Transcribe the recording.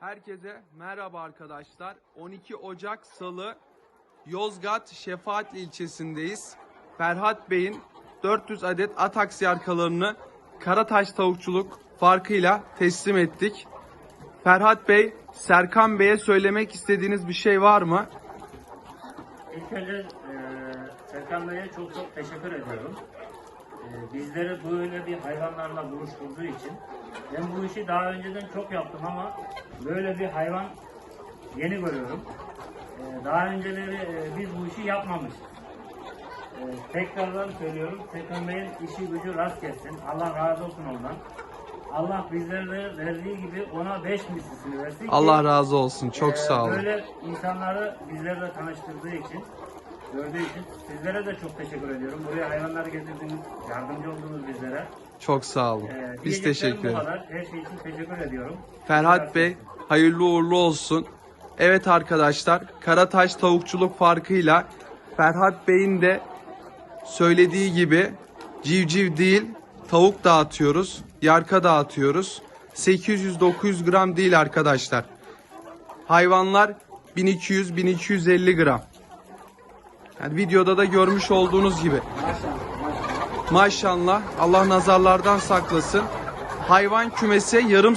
Herkese merhaba arkadaşlar. 12 Ocak Salı Yozgat Şefaatli ilçesindeyiz. Ferhat Bey'in 400 adet Atax yarkalarını Karataş Tavukçuluk farkıyla teslim ettik. Ferhat Bey, Serkan Bey'e söylemek istediğiniz bir şey var mı? İlk önce e, Serkan Bey'e çok çok teşekkür ediyorum. E, bizleri böyle bir hayvanlarla buluşturduğu için. Ben bu işi daha önceden çok yaptım ama böyle bir hayvan yeni görüyorum. E, daha önceleri e, biz bu işi yapmamışız. E, tekrardan söylüyorum, Serkan Bey'in işi gücü rast gelsin. Allah razı olsun ondan. Allah bizlere verdiği gibi ona beş mislisini versin Allah razı olsun. Çok ee, sağ olun. Böyle insanları bizlerle tanıştırdığı için, gördüğü için sizlere de çok teşekkür ediyorum. Buraya hayvanları getirdiniz, yardımcı oldunuz bizlere. Çok sağ olun. Ee, Biz teşekkür ederiz. Her şey için teşekkür ediyorum. Ferhat Bey hayırlı uğurlu olsun. Evet arkadaşlar Karataş tavukçuluk farkıyla Ferhat Bey'in de söylediği gibi civciv değil tavuk dağıtıyoruz. Yarka dağıtıyoruz. 800-900 gram değil arkadaşlar. Hayvanlar 1200-1250 gram. Yani videoda da görmüş olduğunuz gibi. Maşallah Allah nazarlardan saklasın. Hayvan kümese yarım